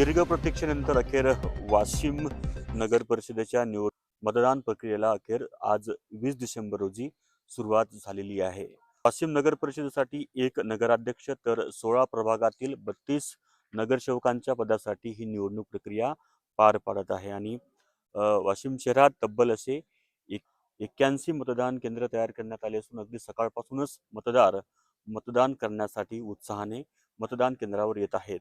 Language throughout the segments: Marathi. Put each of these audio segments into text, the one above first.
दीर्घ प्रतीक्षेनंतर अखेर वाशिम नगर परिषदेच्या निवड मतदान प्रक्रियेला अखेर आज वीस डिसेंबर रोजी सुरुवात झालेली आहे. वाशिम नगर परिषदेसाठी एक नगराध्यक्ष तर सोळा प्रभागातील बत्तीस नगरसेवकांच्या पदासाठी ही निवडणूक प्रक्रिया पार पाडत आहे आणि वाशिम शहरात तब्बल असे एक एक्क्याऐंशी मतदान केंद्र तयार करण्यात आले असून अगदी सकाळपासूनच मतदार मतदान करण्यासाठी उत्साहाने मतदान केंद्रावर येत आहेत.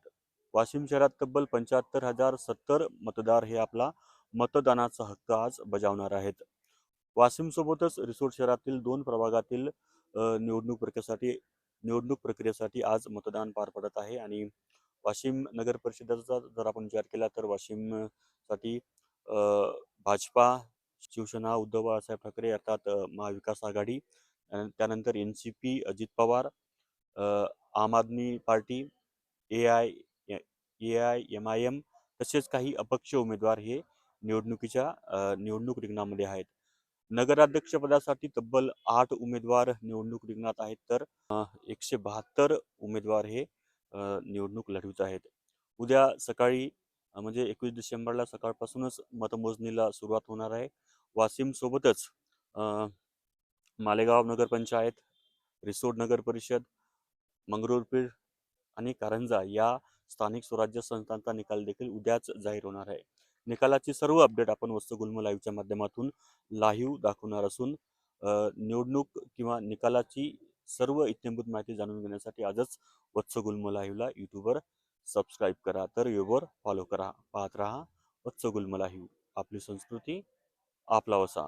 वाशिम शहरात तब्बल पंच्याहत्तर हजार सत्तर मतदार हे आपला मतदानाचा हक्क आज बजावणार आहेत. वाशिमसोबतच रिसोड शहरातील दोन प्रभागातील निवडणूक प्रक्रियेसाठी निवडणूक प्रक्रियेसाठी आज मतदान पार पडत आहे आणि वाशिम नगर परिषदेचा जर आपण विचार केला तर वाशिमसाठी भाजपा शिवसेना उद्धव बाळासाहेब ठाकरे अर्थात महाविकास आघाडी त्यानंतर N C P Ajit Pawar Aam Aadmi party A I A I M I M तसेच काही अपक्ष उमेदवार हे निवडणुकीच्या निवडणूक रिंगणामध्ये आहेत. नगराध्यक्षपदासाठी तब्बल आठ उमेदवार निवडणूक रिंगणात आहेत तर एकशे बहात्तर उमेदवार हे निवडणूक लढवित आहेत. उद्या सकाळी म्हणजे एकवीस डिसेंबरला सकाळपासूनच मतमोजणीला सुरुवात होणार आहे. वाशिम सोबतच मालेगाव नगरपंचायत रिसोड नगर परिषद मंगरुळपीर आणि कारंजा या स्थानिक स्वराज्य संस्थांचा निकाल देखील उद्याच जाहीर होणार आहे. निकालाची सर्व अपडेट आपण वस्तुगुल्म लाईव्हच्या माध्यमातून लाईव्ह दाखवणार असून निवडणूक किंवा निकालाची सर्व इत्यंभूत माहिती जाणून घेण्यासाठी आजच वत्सगुल्म लाईव्हला यूट्यूबवर सबस्क्राईब करा. तर युवर फॉलो करा पाहत राहा वत्सगुल्म लाईव्ह आपली संस्कृती आपला वसा.